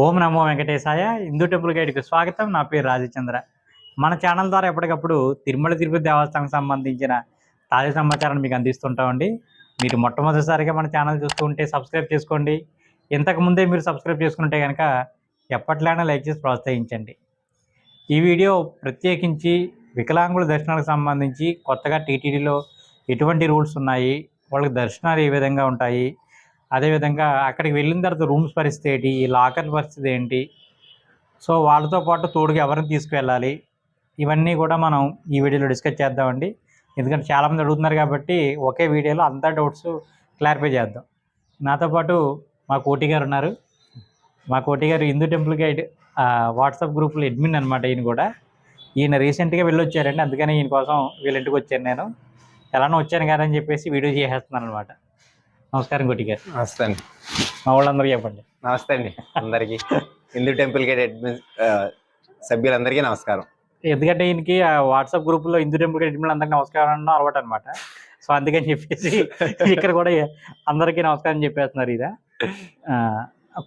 ఓం నమో వెంకటేశాయ Hindu temple గైడ్కి స్వాగతం. నా పేరు రాజచంద్ర. మన ఛానల్ ద్వారా ఎప్పటికప్పుడు తిరుమల తిరుపతి దేవస్థానం సంబంధించిన తాజా సమాచారాన్ని మీకు అందిస్తుంటామండి మీరు మొట్టమొదటిసారిగా మన ఛానల్ చూస్తూ ఉంటే సబ్స్క్రైబ్ చేసుకోండి. ఇంతకు ముందే మీరు సబ్స్క్రైబ్ చేసుకుంటే కనుక ఎప్పట్లైనా లైక్ చేసి ప్రోత్సహించండి. ఈ వీడియో ప్రత్యేకించి వికలాంగుల దర్శనాలకు సంబంధించి కొత్తగా టీటీడీలో ఎటువంటి రూల్స్ ఉన్నాయి వాళ్ళకి దర్శనాలు ఏ విధంగా ఉంటాయి అదేవిధంగా అక్కడికి వెళ్ళిన తర్వాత రూమ్స్ పరిస్థితి ఏంటి? ఈ లాకర్ పరిస్థితి ఏంటి? సో వాళ్ళతో పాటు తోడుగా ఎవరిని తీసుకువెళ్ళాలి? ఇవన్నీ కూడా మనం ఈ వీడియోలో డిస్కస్ చేద్దామండి. ఎందుకంటే చాలామంది అడుగుతున్నారు కాబట్టి ఒకే వీడియోలో అంతా డౌట్స్ క్లారిఫై చేద్దాం. నాతో పాటు మా కోటి గారు ఉన్నారు. మా కోటి గారు హిందూ టెంపుల్ గైడ్ వాట్సాప్ గ్రూప్లో అడ్మిన్ అనమాట ఈయన కూడా. ఈయన రీసెంట్గా వెళ్ళొచ్చారండి. అందుకని ఈయన కోసం వీళ్ళ ఇంటికి వచ్చాను నేను. ఎలానో వచ్చాను కదా అని చెప్పేసి వీడియో చేసేస్తున్నాను అనమాట నమస్కారం కోటి గారు నమస్తే అండి. మా వాళ్ళందరూ చెప్పండి. నమస్తే అండి. అందరికి. హిందూ టెంపుల్ గేట్ అడ్మిన్ సభ్యులందరికీ నమస్కారం. ఎందుకంటే ఈయనకి వాట్సాప్ గ్రూప్లో హిందూ టెంపుల్ అడ్మిన్ అందరికీ నమస్కారం అనడం అలవాటు అనమాట సో అందుకని చెప్పేసి ఇక్కడ కూడా అందరికీ నమస్కారం చెప్పేస్తున్నారు ఇదా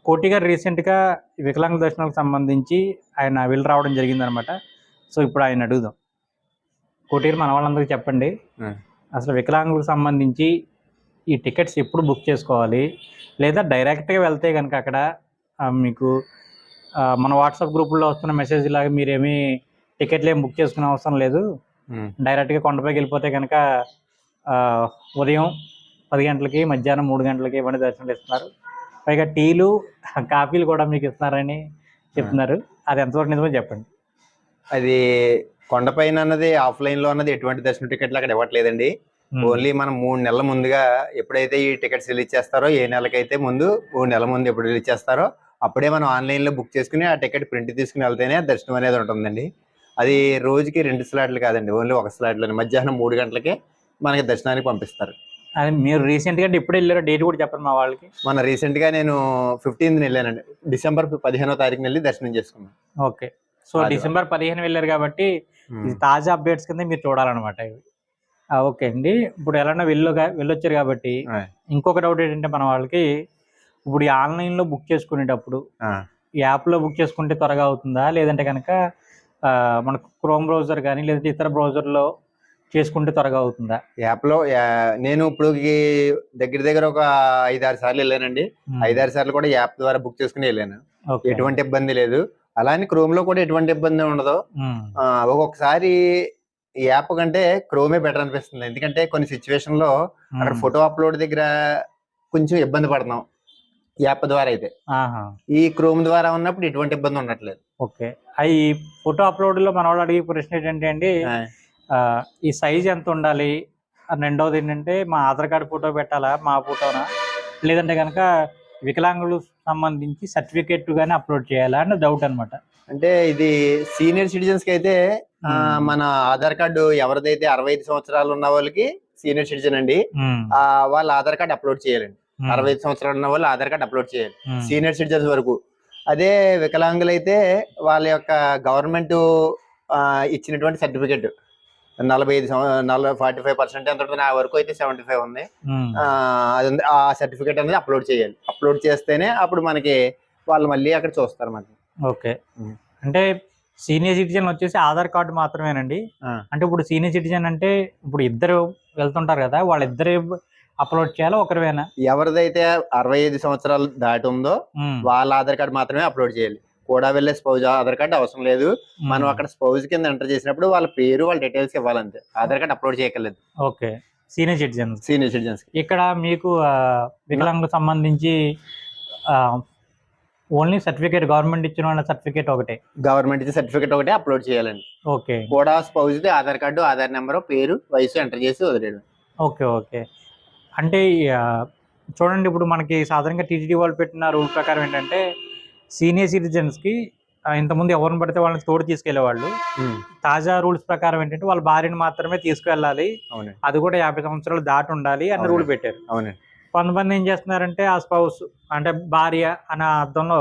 కోటి గారు రీసెంట్గా వికలాంగుల దర్శనాలకు సంబంధించి ఆయన వెళ్ళి రావడం జరిగిందనమాట సో ఇప్పుడు ఆయన అడుగుదాం. కోటి గారు మన వాళ్ళందరికీ చెప్పండి. అసలు వికలాంగులకు సంబంధించి ఈ టికెట్స్ ఎప్పుడు బుక్ చేసుకోవాలి? లేదా డైరెక్ట్గా వెళ్తే కనుక అక్కడ మీకు మన వాట్సాప్ గ్రూపుల్లో వస్తున్న మెసేజ్ లాగా మీరేమీ టికెట్లు ఏం బుక్ చేసుకునే అవసరం లేదు. డైరెక్ట్గా కొండపైకి వెళ్ళిపోతే కనుక ఉదయం పది గంటలకి మధ్యాహ్నం మూడు గంటలకి ఇవన్నీ దర్శనాలు ఇస్తున్నారు. పైగా టీలు కాఫీలు కూడా మీకు ఇస్తున్నారని చెప్తున్నారు. అది ఎంతవరకు నిజమో చెప్పండి. అది కొండపైన అన్నది ఆఫ్లైన్లో అన్నది ఎటువంటి దర్శన టికెట్లు అక్కడ ఇవ్వట్లేదండి. ఓన్లీ మనం మూడు నెలల ముందుగా ఎప్పుడైతే ఈ టికెట్స్ రిలీజ్ చేస్తారో ఏ నెలకైతే ముందు మూడు నెలల ముందు ఎప్పుడు రిలీజ్ చేస్తారో అప్పుడే మనం ఆన్లైన్లో బుక్ చేసుకుని ఆ టికెట్ ప్రింట్ తీసుకుని వెళ్తేనే దర్శనం అనేది ఉంటుందండి. అది రోజుకి రెండు స్లాట్లు కాదండి ఓన్లీ ఒక స్లాట్లోనే. మధ్యాహ్నం మూడు గంటలకే మనకి దర్శనానికి పంపిస్తారు. అది మీరు రీసెంట్గా ఎప్పుడు వెళ్ళారో డేట్ కూడా చెప్పండి మా వాళ్ళకి. మన రీసెంట్గా నేను ఫిఫ్టీన్త్ వెళ్ళానండి. డిసెంబర్ పదిహేనో తారీఖున వెళ్ళి దర్శనం చేసుకున్నాను ఓకే. సో డిసెంబర్ పదిహేను వెళ్ళారు కాబట్టి తాజా అప్డేట్స్ కింద మీరు చూడాలన్నమాట ఇవి. ఓకే అండి. ఇప్పుడు ఎలానో వెళ్ళుగా వెళ్ళొచ్చారు కాబట్టి. ఇంకొక డౌట్ ఏంటంటే మన వాళ్ళకి ఇప్పుడు ఈ ఆన్లైన్లో బుక్ చేసుకునేటప్పుడు ఆ. ఈ యాప్లో బుక్ చేసుకుంటే త్వరగా అవుతుందా? లేదంటే కనుక ఆ, మనకు క్రోమ్ బ్రౌజర్ కానీ లేదంటే ఇతర బ్రౌజర్లో చేసుకుంటే త్వరగా అవుతుందా? యాప్లో నేను ఇప్పుడు దగ్గర దగ్గర ఒక ఐదారు సార్లు వెళ్ళానండి. ఐదారు సార్లు కూడా యాప్ ద్వారా బుక్ చేసుకుని వెళ్ళాను. ఎటువంటి ఇబ్బంది లేదు. అలానే క్రోమ్లో కూడా ఎటువంటి ఇబ్బంది ఉండదు ఒక్కొక్కసారి ఈ యాప్ కంటే క్రోమే బెటర్ అనిపిస్తుంది. ఎందుకంటే కొన్ని సిచ్యువేషన్లో అక్కడ. ఫోటో అప్లోడ్ దగ్గర కొంచెం ఇబ్బంది పడుతున్నాం యాప్ ద్వారా అయితే. ఈ క్రోమ్ ద్వారా ఉన్నప్పుడు ఎటువంటి ఇబ్బంది ఉండట్లేదు. ఓకే. అవి ఫోటో అప్లోడ్లో మన వాళ్ళు అడిగే ప్రశ్న ఏంటంటే అండి ఈ సైజ్ ఎంత ఉండాలి? రెండవది ఏంటంటే మా ఆధార్ కార్డు ఫోటో పెట్టాలా? మా ఫోటోనా? లేదంటే కనుక వికలాంగులు సంబంధించి సర్టిఫికేట్ గానీ అప్లోడ్ చేయాలా? అని డౌట్ అనమాట అంటే ఇది సీనియర్ సిటిజన్స్కి అయితే. మన ఆధార్ కార్డు ఎవరిదైతే అరవై ఐదు సంవత్సరాలు ఉన్న వాళ్ళకి సీనియర్ సిటిజన్ అండి ఆ, వాళ్ళ ఆధార్ కార్డు అప్లోడ్ చేయాలండి. అరవై ఐదు సంవత్సరాలు ఉన్న వాళ్ళు ఆధార్ కార్డు అప్లోడ్ చేయాలి. సీనియర్ సిటిజన్స్ వరకు. అదే వికలాంగులు అయితే వాళ్ళ యొక్క గవర్నమెంట్ ఇచ్చినటువంటి సర్టిఫికెట్. నలభై ఐదు నలభై ఫార్టీ ఫైవ్ పర్సెంట్ ఎంత ఉంటుంది నా వరకు అయితే సెవెంటీ ఫైవ్ ఉంది. ఆ, అది. ఆ సర్టిఫికెట్ అనేది అప్లోడ్ చేయాలి. అప్లోడ్ చేస్తేనే అప్పుడు మనకి వాళ్ళు మళ్ళీ అక్కడ చూస్తారు మనకి ఓకే. అంటే సీనియర్ సిటిజన్ వచ్చేసి ఆధార్ కార్డు మాత్రమేనండి. అంటే ఇప్పుడు సీనియర్ సిటిజన్ అంటే ఇప్పుడు ఇద్దరు వెళ్తుంటారు కదా వాళ్ళిద్దరు అప్లోడ్ చేయాలా ఒకరివేనా? ఎవరిదైతే అరవై ఐదు సంవత్సరాలు దాటి ఉందో. వాళ్ళ ఆధార్ కార్డు మాత్రమే అప్లోడ్ చేయాలి. కూడా వెళ్ళే స్పౌజ్ ఆధార్ కార్డు అవసరం లేదు. మనం. అక్కడ స్పౌజ్ కింద ఎంటర్ చేసినప్పుడు వాళ్ళ పేరు వాళ్ళ డీటెయిల్స్ ఇవ్వాలంతే. ఆధార్ కార్డు అప్లోడ్ చేయక్కర్లేదు. Okay. Senior citizens. Senior citizens ఇక్కడ మీకు వికలాంగులకు సంబంధించి ఓన్లీ సర్టిఫికేట్ గవర్నమెంట్ ఇచ్చిన వాళ్ళ సర్టిఫికేట్ ఒకటే. గవర్నమెంట్ ఇచ్చే సర్టిఫికేట్ ఒకటే అప్లోడ్ చేయాలండి. ఓకే. కూడా spouse Aadhaar card Aadhaar number పేరు వయసు ఎంటర్ చేసి వదిలేయడం ఓకే ఓకే. అంటే చూడండి ఇప్పుడు మనకి సాధారణంగా టీటీడీ వాళ్ళు పెట్టిన రూల్ ప్రకారం ఏంటంటే సీనియర్ సిటిజన్స్కి ఇంతకుముందు ఎవరిని పడితే వాళ్ళని తోడు తీసుకెళ్ళేవాళ్ళు తాజా రూల్స్ ప్రకారం ఏంటంటే వాళ్ళ భార్యను మాత్రమే తీసుకెళ్ళాలి. అవునండి. అది కూడా యాభై సంవత్సరాలు దాటి ఉండాలి అన్న రూల్ పెట్టారు. అవునండి. కొంతమంది ఏం చేస్తున్నారంటే ఆ స్పౌస్ అంటే భార్య అనే అర్థంలో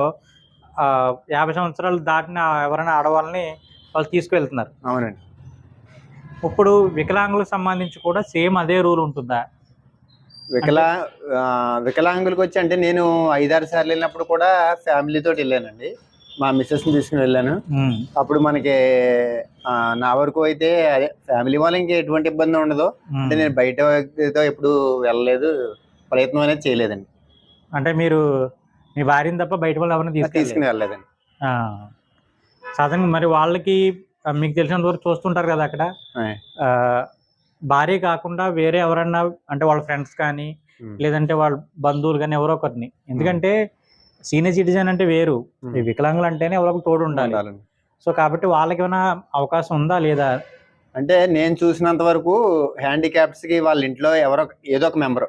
యాభై సంవత్సరాలు దాటిన ఎవరైనా ఆడవాళ్ళని వాళ్ళు తీసుకువెళ్తున్నారు. అవునండి. ఇప్పుడు వికలాంగులకు సంబంధించి కూడా సేమ్ అదే రూల్ ఉంటుందా? వికలా వికలాంగులకు వచ్చి అంటే నేను ఐదారు సార్లు వెళ్ళినప్పుడు కూడా ఫ్యామిలీ తోటి వెళ్ళానండి. మా మిస్సెస్ని తీసుకుని వెళ్ళాను. అప్పుడు మనకి నా వరకు అయితే అదే ఫ్యామిలీ వాళ్ళకి ఎటువంటి ఇబ్బంది ఉండదు. అంటే నేను బయట ఎప్పుడు వెళ్ళలేదు. ప్రయత్నం అనేది చేయలేదండి. అంటే మీరు మీ భార్యని తప్ప బయట వాళ్ళు ఎవరిని తీసుకుని వెళ్ళలేదండి. సాధారణంగా మరి వాళ్ళకి ఆ, మీకు తెలిసినంత వరకు చూస్తుంటారు కదా అక్కడ. ఆయ్. ఆ, భార్య కాకుండా వేరే ఎవరన్నా అంటే వాళ్ళ ఫ్రెండ్స్ కానీ ఉమ్. లేదంటే వాళ్ళ బంధువులు కానీ ఎవరో ఒకరిని. ఎందుకంటే సీనియర్ సిటిజన్ అంటే వేరు. ఉమ్. ఈ వికలాంగులు అంటేనే ఎవరో ఒకరు తోడు ఉండాలి. ఉండాలండి. సో కాబట్టి వాళ్ళకి ఏమైనా అవకాశం ఉందా లేదా? అంటే నేను చూసినంత వరకు హ్యాండిక్యాప్స్కి వాళ్ళ ఇంట్లో ఎవరో ఏదో ఒక మెంబర్.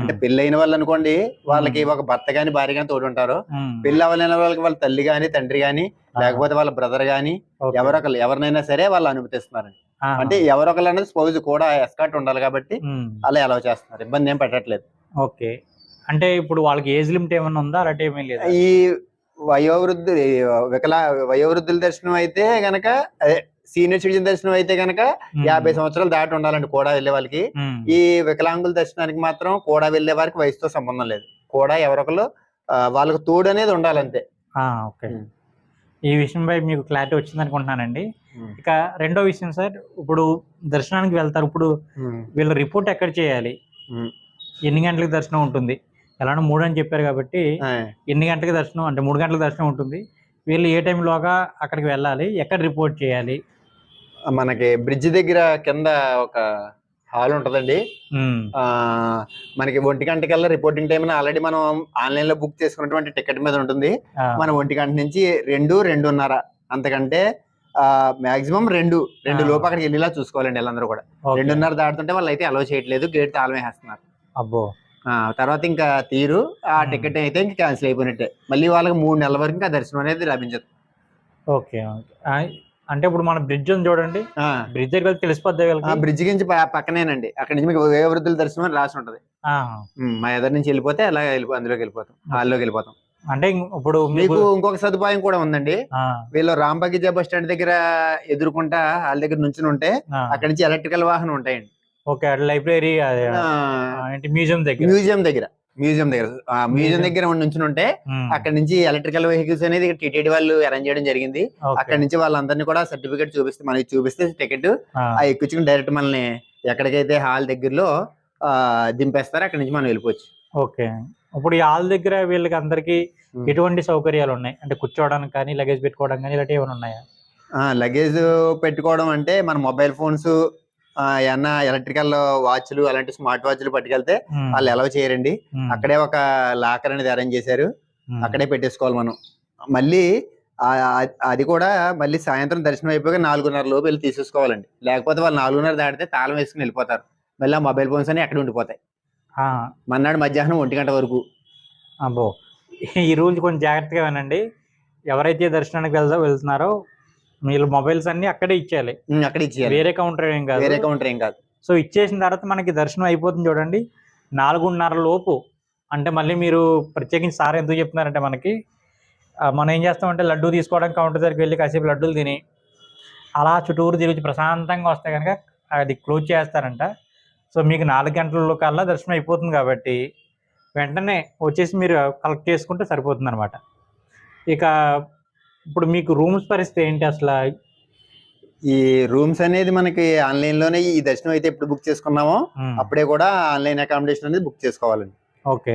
అంటే పెళ్ళి అయిన వాళ్ళు అనుకోండి వాళ్ళకి ఒక భర్త గాని భార్య గాని తోడు ఉంటారు పెళ్ళి అవ్వలేని వాళ్ళకి వాళ్ళ తల్లి గాని తండ్రి గాని లేకపోతే వాళ్ళ బ్రదర్ గాని. ఎవరొకరు ఎవరినైనా సరే వాళ్ళు అనుమతిస్తున్నారండి. ఆ, అంటే ఎవరొకరు అనేది స్పౌజ్ కూడా ఎస్కాట్ ఉండాలి కాబట్టి అలా ఎలా చేస్తున్నారు. ఇబ్బంది ఏం పెట్టట్లేదు. ఓకే. అంటే ఇప్పుడు వాళ్ళకి ఏజ్ లిమిట్ ఏమైనా ఉందా? అలాంటి ఏమీ లేదా? ఈ వయోవృద్ధు వికలా వయోవృద్ధుల దర్శనం అయితే గనక అదే సీనియర్ సిటిజన్ దర్శనం అయితే గనక ఉమ్, యాభై సంవత్సరాలు దాటి ఉండాలండి కూడా వెళ్ళే వాళ్ళకి. ఈ వికలాంగుల దర్శనానికి మాత్రం కూడా వెళ్ళే వారికి వయసుతో సంబంధం లేదు. కూడా ఎవరొకరు వాళ్ళకు తోడు అనేది ఉండాలంతే. ఓకే. ఈ విషయంపై మీకు క్లారిటీ వచ్చింది అనుకుంటున్నానండి. ఇక రెండో విషయం సార్ ఇప్పుడు దర్శనానికి వెళ్తారు. ఇప్పుడు వీళ్ళ రిపోర్ట్ ఎక్కడ చేయాలి. ఎన్ని గంటలకు దర్శనం ఉంటుంది? ఎలానో మూడు అని చెప్పారు కాబట్టి ఎన్ని గంటలకు దర్శనం అంటే మూడు గంటలకు దర్శనం ఉంటుంది. వీళ్ళు ఏ టైంలోగా అక్కడికి వెళ్ళాలి? ఎక్కడ రిపోర్ట్ చేయాలి? మనకి బ్రిడ్జ్ దగ్గర కింద ఒక హాల్ ఉంటదండి. ఆ మనకి ఒంటి గంటకల్లా రిపోర్టింగ్ టైం ఆల్రెడీ మనం ఆన్లైన్లో బుక్ చేసుకున్నటువంటి టికెట్ మీద ఉంటుంది. మనం ఒంటి గంట నుంచి రెండు రెండున్నర అంతకంటే ఆ మాక్సిమం రెండు రెండు. లోపు అక్కడికి వెళ్ళేలా చూసుకోవాలండి వీళ్ళందరూ కూడా. రెండున్నర దాటుతుంటే వాళ్ళు అయితే అలౌ చేయట్లేదు గేట్ తాళం వేస్తున్నారు అబ్బో. తర్వాత ఇంకా తీరు ఆ. టికెట్ అయితే ఇంకా క్యాన్సిల్ అయిపోయినట్టే. మళ్ళీ వాళ్ళకి మూడు నెలల వరకు ఇంకా దర్శనం అనేది లభించదు. ఓకే అంటే ఇప్పుడు మన బ్రిడ్జ్ ఉంది చూడండి. బ్రిడ్జ్ దగ్గర తెలిసిపోద్ది బ్రిడ్జ్ నుంచి పక్కనేనండి. అక్కడ నుంచి మీకు వయోవృద్ధుల దర్శనం అని రాసి ఉంటది. మా ఎదురు నుంచి వెళ్ళిపోతే అలా వెళ్ళిపో అందులోకి వెళ్ళిపోతాం. హాల్లోకి వెళ్ళిపోతాం. అంటే ఇప్పుడు మీకు ఇంకొక సదుపాయం కూడా ఉందండి. వీళ్ళు రాంబగిజా బస్ స్టాండ్ దగ్గర ఎదుర్కొంటా వాళ్ళ దగ్గర నుంచి ఉంటే అక్కడ నుంచి ఎలక్ట్రికల్ వాహనం ఉంటాయండి. ఓకే లైబ్రరీ మ్యూజియం దగ్గర. మ్యూజియం దగ్గర. మ్యూజియం దగ్గర. మ్యూజియం. దగ్గర నుంచి ఉంటే అక్కడ నుంచి ఎలక్ట్రికల్ వెహికల్స్ అనేది టీటీడీ వాళ్ళు అరేంజ్ చేయడం జరిగింది. అక్కడ నుంచి వాళ్ళందరినీ కూడా సర్టిఫికేట్ చూపిస్తే మనకి చూపిస్తే టికెట్ ఆ, ఎక్కించుకుని డైరెక్ట్ మనల్ని ఎక్కడికైతే హాల్ దగ్గరలో దింపేస్తారో అక్కడ నుంచి మనం వెళ్ళిపోవచ్చు. ఓకే. ఇప్పుడు ఈ హాల్ దగ్గర వీళ్ళకి అందరికి. ఎటువంటి సౌకర్యాలు ఉన్నాయి? అంటే కూర్చోవడానికి కానీ లగేజ్ పెట్టుకోవడం కానీ ఇలాంటివి ఏమైనా ఉన్నాయా? లగేజ్ పెట్టుకోవడం అంటే మన మొబైల్ ఫోన్స్ ఏమన్నా ఎలక్ట్రికల్ వాచ్లు అలాంటి స్మార్ట్ వాచ్లు పట్టుకెళ్తే వాళ్ళు ఎలా చేయరండి. అక్కడే ఒక లాకర్ అనేది అరేంజ్ చేశారు. అక్కడే పెట్టేసుకోవాలి మనం. మళ్ళీ అది కూడా మళ్ళీ సాయంత్రం దర్శనం అయిపోయాక నాలుగున్నర లోపు వెళ్ళి తీసేసుకోవాలండి. లేకపోతే వాళ్ళు నాలుగున్నర దాటితే తాళం వేసుకుని వెళ్ళిపోతారు. మళ్ళీ ఆ మొబైల్ ఫోన్స్ అన్ని అక్కడ ఉండిపోతాయి. మన్నాడు మధ్యాహ్నం ఒంటి గంట వరకు. అబ్బో. ఈ రూల్స్ కొంచెం జాగ్రత్తగా వినండి. ఎవరైతే దర్శనానికి వెళ్తా వెళ్తున్నారో వీళ్ళు మొబైల్స్ అన్ని అక్కడే ఇచ్చేయాలి. అక్కడ ఇచ్చేయాలి. వేరే కౌంటర్ ఏం కాదు. వేరే కౌంటర్ ఏం కాదు. సో ఇచ్చేసిన తర్వాత మనకి దర్శనం అయిపోతుంది చూడండి. నాలుగున్నర లోపు. అంటే మళ్ళీ మీరు ప్రత్యేకించి సార్ ఎందుకు చెప్తున్నారంటే మనకి మనం ఏం చేస్తామంటే లడ్డు తీసుకోవడానికి కౌంటర్ దగ్గరికి వెళ్ళి కాసేపు లడ్డూలు తిని అలా చుట్టూరు తిరిగి ప్రశాంతంగా వస్తే కనుక అది క్లోజ్ చేస్తారంట. సో మీకు నాలుగు గంటల కల్లా దర్శనం అయిపోతుంది కాబట్టి వెంటనే వచ్చేసి మీరు కలెక్ట్ చేసుకుంటే సరిపోతుంది అనమాట ఇక ఇప్పుడు మీకు రూమ్స్ పరిస్థితి ఏంటి అసలు ఈ రూమ్స్ అనేది మనకి ఆన్లైన్లోనే ఈ దర్శనం అయితే ఎప్పుడు బుక్ చేసుకున్నామో. అప్పుడే కూడా ఆన్లైన్ అకామిడేషన్ అనేది బుక్ చేసుకోవాలండి ఓకే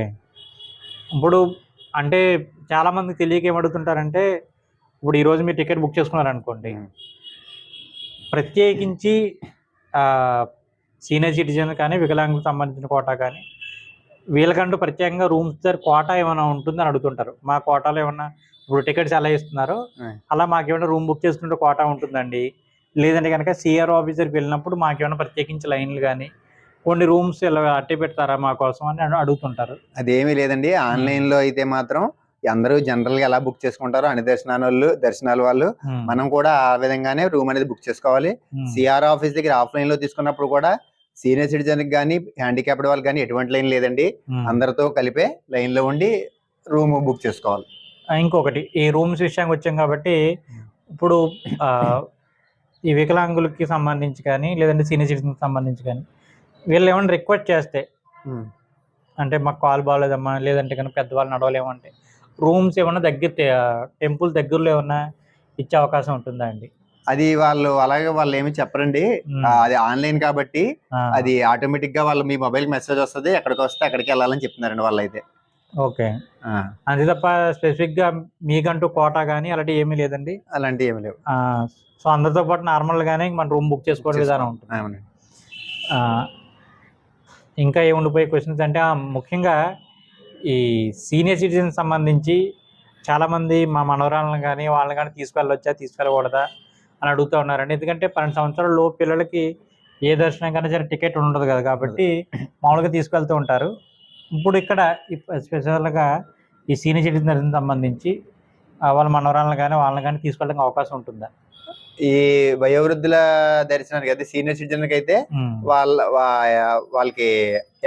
ఇప్పుడు అంటే చాలా మంది తెలియక ఏం అడుగుతుంటారంటే ఇప్పుడు ఈరోజు మీరు టికెట్ బుక్ చేసుకున్నారు అనుకోండి మ్మ్. ప్రత్యేకించి సీనియర్ సిటిజన్ కానీ వికలాంగులకు సంబంధించిన కోటా కానీ వీళ్ళకంటూ ప్రత్యేకంగా రూమ్స్ దగ్గర కోటా ఏమైనా ఉంటుందని అడుగుతుంటారు మా కోటాలో ఏమన్నా ఇప్పుడు టికెట్స్ ఎలా ఇస్తున్నారో. అలా మాకేమైనా రూమ్ బుక్ చేసుకుంటే కోటా ఉంటుందండి లేదంటే కనుక సిఆర్ ఆఫీసర్కి వెళ్ళినప్పుడు మాకేమైనా ప్రత్యేకించి లైన్లు కానీ కొన్ని రూమ్స్ ఇలా అట్టే పెడతారా మా కోసం అని అడు- అడుగుతుంటారు అదేమీ లేదండి ఆన్లైన్లో అయితే మాత్రం అందరూ జనరల్గా ఎలా బుక్ చేసుకుంటారో అన్ని దర్శనాల వాళ్ళు దర్శనాల వాళ్ళు. మనం కూడా ఆ విధంగానే రూమ్ అనేది బుక్ చేసుకోవాలి. సిఆర్ ఆఫీస్ దగ్గర ఆఫ్లైన్లో తీసుకున్నప్పుడు కూడా సీనియర్ సిటిజన్ కానీ హ్యాండిక్యాప్డ్ వాళ్ళకి కానీ ఎటువంటి లైన్ లేదండి. అందరితో కలిపే లైన్లో ఉండి రూమ్ బుక్ చేసుకోవాలి ఇంకొకటి ఈ రూమ్స్ విషయానికి వచ్చాం కాబట్టి ఇప్పుడు ఈ వికలాంగులకి సంబంధించి కానీ లేదంటే సీనియర్ సిటిజన్కి సంబంధించి కానీ వీళ్ళు ఏమైనా రిక్వెస్ట్ చేస్తే అంటే మాకు కాల్ బాగాలేదమ్మా లేదంటే కనుక పెద్దవాళ్ళు నడవలేమంటే రూమ్స్ ఏమన్నా దగ్గర టెంపుల్ దగ్గరలో ఏమన్నా ఇచ్చే అవకాశం ఉంటుందా అండి? అది వాళ్ళు అలాగే వాళ్ళు ఏమి చెప్పరండి. అది ఆన్లైన్ కాబట్టి అది ఆటోమేటిక్గా వాళ్ళు మీ మొబైల్ మెసేజ్ వస్తుంది ఎక్కడికి వస్తే అక్కడికి వెళ్ళాలని చెప్తున్నారండి వాళ్ళు అయితే ఓకే. అంతే తప్ప స్పెసిఫిక్గా మీకంటూ కోటా కానీ అలాంటి ఏమీ లేదండి? అలాంటివి ఏమి లేవు. సో అందరితో పాటు నార్మల్ గానే మన రూమ్ బుక్ చేసుకోవడం విధానం ఉంటుంది. ఇంకా ఏముండిపోయే క్వశ్చన్స్ అంటే ముఖ్యంగా ఈ సీనియర్ సిటిజన్ సంబంధించి చాలామంది మా మనవరాలను కానీ వాళ్ళని కానీ తీసుకెళ్ళొచ్చా తీసుకెళ్ళకూడదా అని అడుగుతూ ఉన్నారండి. ఎందుకంటే పన్నెండు సంవత్సరాల లోపు పిల్లలకి ఏ దర్శనం కన్నా సరే టికెట్ ఉండదు కదా కాబట్టి మామూలుగా తీసుకెళ్తూ ఉంటారు. ఇప్పుడు ఇక్కడ స్పెషల్గా ఈ సీనియర్ సిటిజన్ సంబంధించి వాళ్ళ మనవరాలను కానీ వాళ్ళని కానీ తీసుకెళ్ళడానికి అవకాశం ఉంటుందా? ఈ వయోవృద్ధుల దర్శనానికి అయితే సీనియర్ సిటిజన్కి అయితే వాళ్ళ వాళ్ళకి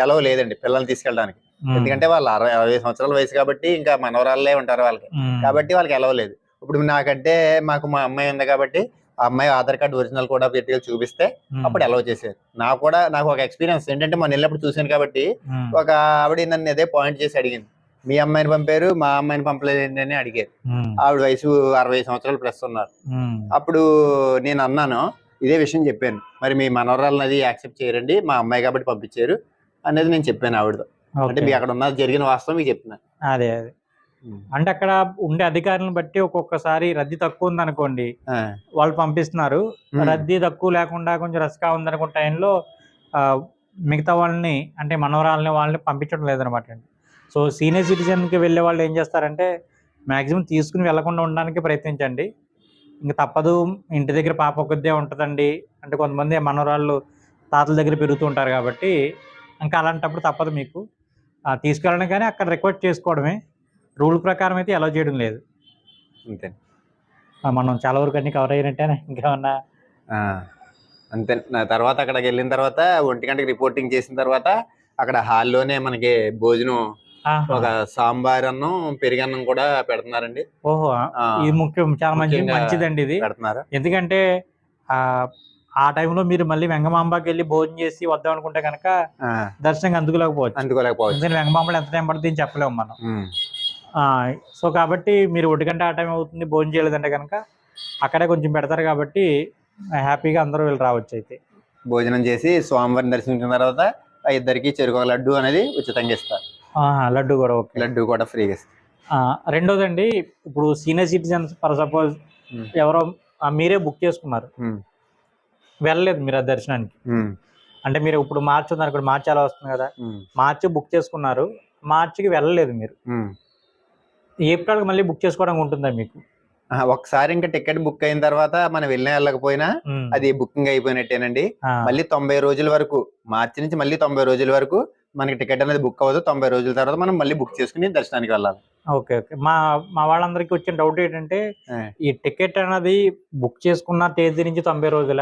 ఎలవ లేదండి పిల్లల్ని తీసుకెళ్ళడానికి. ఎందుకంటే వాళ్ళు అరవై అరవై సంవత్సరాల వయసు కాబట్టి ఇంకా మనవరాళ్ళే ఉంటారు వాళ్ళకి. కాబట్టి వాళ్ళకి ఎలవ లేదు. ఇప్పుడు నాకంటే మాకు మా అమ్మాయి ఉంది కాబట్టి ఆ అమ్మాయి ఆధార్ కార్డు ఒరిజినల్ కూడా పెట్టి చూపిస్తే ఉమ్, అప్పుడు ఎలవ చేసేది. నాకు కూడా నాకు ఒక ఎక్స్పీరియన్స్ ఏంటంటే మొన్న వెళ్ళినప్పుడు చూశాను కాబట్టి ఉమ్, ఒక ఆవిడ నన్ను అదే పాయింట్ చేసి అడిగింది. మీ అమ్మాయిని పంపారు మా అమ్మాయిని పంపలేదు ఏంటని అడిగారు. ఉమ్, ఆవిడ వయసు అరవై సంవత్సరాలు ప్లస్ ఉన్నారు. అప్పుడు నేను అన్నాను ఇదే విషయం చెప్పాను. మరి మీ మనవరాలను అది యాక్సెప్ట్ చేయరండి మా అమ్మాయి కాబట్టి పంపించారు అనేది నేను చెప్పాను ఆవిడతో. అంటే. మీ అక్కడ ఉన్న జరిగిన వాస్తవం మీకు చెప్తున్నాను అదే అదే. అంటే అక్కడ ఉండే అధికారులను బట్టి ఒక్కొక్కసారి రద్దీ తక్కువ ఉంది అనుకోండి వాళ్ళు పంపిస్తున్నారు. రద్దీ తక్కువ లేకుండా కొంచెం రస్గా ఉందనుకున్న టైంలో ఆ, మిగతా వాళ్ళని అంటే మనవరాలని వాళ్ళని పంపించడం లేదనమాట అండి. సో సీనియర్ సిటిజన్కి వెళ్ళే వాళ్ళు ఏం చేస్తారంటే మ్యాక్సిమం తీసుకుని వెళ్ళకుండా ఉండడానికి ప్రయత్నించండి. ఇంకా తప్పదు ఇంటి దగ్గర పాప ఒక్కదే ఉంటుందండి. అంటే కొంతమంది మనవరాళ్ళు తాతల దగ్గర పెరుగుతూ ఉంటారు కాబట్టి ఇంకా అలాంటప్పుడు తప్పదు మీకు. తీసుకెళ్ళడం కానీ అక్కడ రిక్వెస్ట్ చేసుకోవడమే. రూల్ ప్రకారం అయితే అలౌ చేయడం లేదు. అంతే. మనం చాలా వరకు అన్ని కవర్ అయినట్టేనా ఇంకేమన్నా? అంతే. నా తర్వాత అక్కడికి వెళ్ళిన తర్వాత ఒంటి గంటకి రిపోర్టింగ్ చేసిన తర్వాత అక్కడ హాల్లోనే మనకి భోజనం. ఒక సాంబార్ అన్నం పెరిగన్నం కూడా పెడుతున్నారండి. ఓహో ఇది ముఖ్యం చాలా మంచి మంచిదండి ఇది. పెడుతున్నారు. ఎందుకంటే ఆ ఆ టైంలో మీరు మళ్ళీ వెంగమాంబకి వెళ్ళి భోజనం చేసి వద్దాం అనుకుంటే కనుక దర్శనం అందుకోలేకపోవచ్చు. అందుకోలేకపోవచ్చు. వెంగమాంబలో ఎంత టైం పడుతుంది చెప్పలేము మనం. సో కాబట్టి మీరు ఒంటి గంట ఆ టైం అవుతుంది భోజనం చేయలేదంటే కనుక అక్కడే కొంచెం పెడతారు కాబట్టి హ్యాపీగా అందరూ వెళ్ళి రావచ్చు అయితే. భోజనం చేసి స్వామివారిని దర్శించిన తర్వాత ఆ ఇద్దరికి చెరుకు లడ్డు అనేది ఉచితంగా ఇస్తారు. లడ్డు కూడా ఓకే. లడ్డు కూడా ఫ్రీగా ఇస్తారు. రెండోదండి ఇప్పుడు సీనియర్ సిటిజన్స్ ఫర్ సపోజ్ ఎవరో మీరే బుక్ చేసుకున్నారు. వెళ్ళలేదు మీరు ఆ దర్శనానికి. అంటే మీరు ఇప్పుడు మార్చి అనుకోండి మార్చి అలా వస్తుంది కదా. మార్చి బుక్ చేసుకున్నారు మార్చికి వెళ్ళలేదు మీరు. ఉమ్. ఏప్రిల్కి మళ్ళీ బుక్ చేసుకోవడం ఉంటుందా మీకు? ఒకసారి ఇంకా టికెట్ బుక్ అయిన తర్వాత మనం వెళ్ళినా వెళ్ళకపోయినా. అది బుకింగ్ అయిపోయినట్టేనండి. మళ్ళీ తొంభై రోజుల వరకు మార్చి నుంచి మళ్ళీ తొంభై రోజుల వరకు మనకి టికెట్ అనేది బుక్ అవ్వదు. తొంభై రోజుల తర్వాత మనం మళ్ళీ బుక్ చేసుకుని దర్శనానికి వెళ్ళాలి. Okay okay. మా మా వాళ్ళందరికీ వచ్చిన డౌట్ ఏంటంటే. ఈ టికెట్ అనేది బుక్ చేసుకున్న తేదీ నుంచి తొంభై రోజుల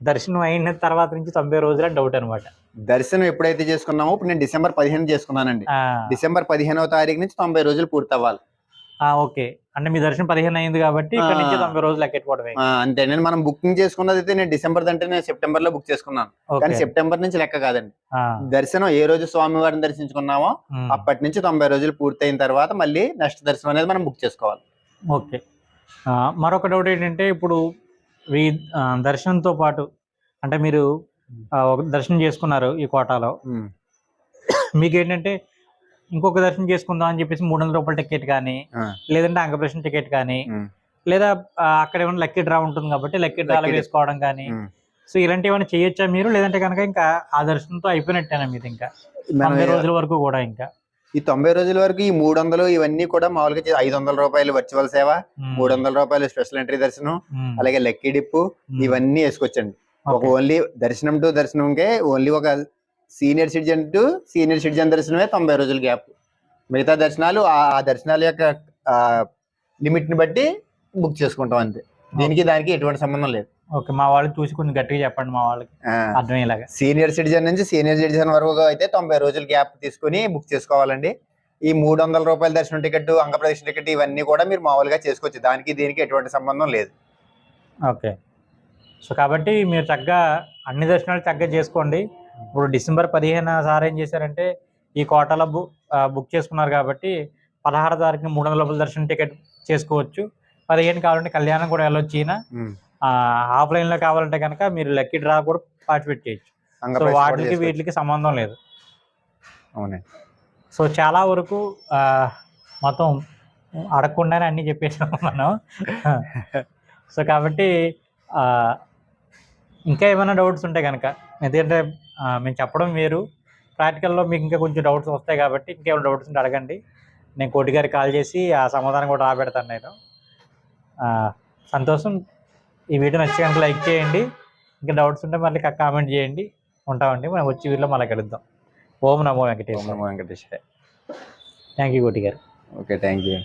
దర్శనం అయిన తర్వాత నుంచి తొంభై రోజుల డౌట్ అనమాట దర్శనం ఎప్పుడైతే చేసుకున్నామో ఇప్పుడు నేను డిసెంబర్ పదిహేను చేసుకున్నానండి. డిసెంబర్ పదిహేనవ తారీఖు నుంచి తొంభై రోజులు పూర్తి అవ్వాలి ఓకే. అంటే మీ దర్శనం పదిహేను అయింది కాబట్టి ఇక్కడ నుంచి. తొంభై రోజులు ఎక్కెట్టుకోవడమే అంతే. నేను మనం బుకింగ్ చేసుకున్నది అయితే నేను డిసెంబర్ అంటే నేను సెప్టెంబర్లో బుక్ చేసుకున్నాను. కానీ సెప్టెంబర్ నుంచి లెక్క కాదండి. దర్శనం ఏ రోజు స్వామివారిని దర్శించుకున్నామో. అప్పటి నుంచి తొంభై రోజులు పూర్తయిన తర్వాత మళ్ళీ నెక్స్ట్ దర్శనం అనేది మనం బుక్ చేసుకోవాలి. ఓకే. మరొక డౌట్ ఏంటంటే ఇప్పుడు ఈ దర్శనంతో పాటు అంటే మీరు దర్శనం చేసుకున్నారు ఈ కోటాలో. మీకు ఏంటంటే ఇంకొక దర్శనం చేసుకుందాం అని చెప్పేసి మూడు వందల రూపాయల టికెట్ కానీ లేదంటే అంగప్రశ్న టికెట్ కానీ లేదా అక్కడ ఏమైనా లక్కీ డ్రా ఉంటుంది కాబట్టి లక్కీ డ్రాలో draw. వేసుకోవడం కానీ. సో ఇలాంటివి ఏమైనా చేయొచ్చా మీరు? లేదంటే కనుక ఇంకా ఆ దర్శనంతో అయిపోయినట్టేనా మీరు ఇంకా? తొంభై రోజుల వరకు కూడా ఇంకా. ఈ తొంభై రోజుల వరకు ఈ మూడు వందలు ఇవన్నీ కూడా మామూలుగా ఐదు వందల రూపాయలు వర్చువల్ సేవ మూడు వందల రూపాయలు స్పెషల్ ఎంట్రీ దర్శనం అలాగే లక్కీ డిప్పు ఇవన్నీ వేసుకోవచ్చండి ఒక. ఓన్లీ దర్శనం టు దర్శనంకే ఓన్లీ ఒక senior citizen to senior citizen దర్శనమే తొంభై రోజుల గ్యాప్. మిగతా దర్శనాలు ఆ దర్శనాల యొక్క లిమిట్ని బట్టి బుక్ చేసుకుంటాం అంతే. దీనికి దానికి ఎటువంటి సంబంధం లేదు. ఓకే మా వాళ్ళకి చూసి కొంచెం గట్టిగా చెప్పండి మా వాళ్ళకి. అర్థమయ్యేలాగా. సీనియర్ సిటిజన్ నుంచి సీనియర్ సిటిజన్ వరకు అయితే తొంభై రోజుల గ్యాప్ తీసుకుని బుక్ చేసుకోవాలండి. ఈ మూడు వందల రూపాయల దర్శనం టికెట్ అంగప్రదర్శన టికెట్ ఇవన్నీ కూడా మీరు మామూలుగా చేసుకోవచ్చు. దానికి దీనికి ఎటువంటి సంబంధం లేదు. ఓకే. సో కాబట్టి మీరు చక్కగా అన్ని దర్శనాలు చక్కగా చేసుకోండి. ఇప్పుడు డిసెంబర్ పదిహేను సార్ ఏం చేశారంటే ఈ కోటాలో బుక్ చేసుకున్నారు కాబట్టి పదహారు తారీఖున మూడు వందల దర్శనం టికెట్ చేసుకోవచ్చు. పదిహేను కావాలంటే కళ్యాణం కూడా వెళ్ళొచ్చు ఈయన. ఉమ్. ఆఫ్లైన్లో కావాలంటే కనుక మీరు లక్కీ డ్రా కూడా పార్టిసిపేట్ చేయొచ్చు. సో వాటికి. వీటికి సంబంధం లేదు. సో చాలా వరకు మొత్తం అడగకుండానే అన్నీ చెప్పేసాము మనం. సో కాబట్టి ఇంకా ఏమైనా డౌట్స్ ఉంటే కనుక ఎందుకంటే మేము చెప్పడం వేరు. ప్రాక్టికల్లో మీకు ఇంకా కొంచెం డౌట్స్ వస్తాయి కాబట్టి ఇంకేమైనా డౌట్స్ ఉంటే అడగండి. నేను కోటి గారికి కాల్ చేసి ఆ సమాధానం కూడా రాబెడతాను నేను. సంతోషం. ఈ వీడియో నచ్చి కనుక లైక్ చేయండి. ఇంకా డౌట్స్ ఉంటే మళ్ళీ కామెంట్ చేయండి. ఉంటామండి. మనం వచ్చి వీడియోలో మళ్ళీ కలుద్దాం. ఓం నమో ఓం వెంకటేశ్వర నమో వెంకటేశ్వర. థ్యాంక్ యూ కోటి గారు. Okay thank you